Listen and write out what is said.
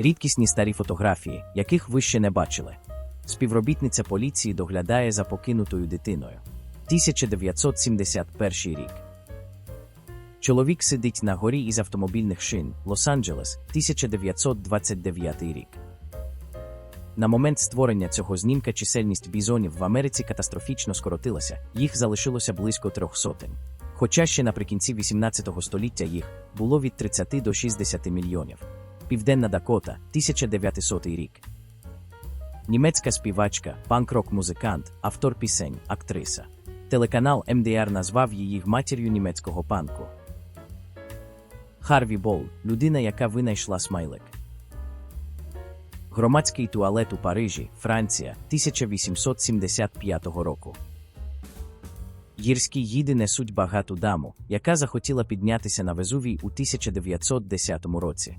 Рідкісні старі фотографії, яких ви ще не бачили. Співробітниця поліції доглядає за покинутою дитиною. 1971 рік. Чоловік сидить на горі із автомобільних шин Лос-Анджелес, 1929 рік. На момент створення цього знімка чисельність бізонів в Америці катастрофічно скоротилася, їх залишилося близько трьох сотень. Хоча ще наприкінці 18 століття їх було від 30 до 60 мільйонів. Південна Дакота, 1900 рік. Німецька співачка, панк-рок музикант, автор пісень, актриса. Телеканал МДР назвав її матір'ю німецького панку. Харві Бол людина, яка винайшла смайлик. Громадський туалет у Парижі, Франція, 1875 року. Гірські їди несуть багату даму, яка захотіла піднятися на Везувій у 1910 році.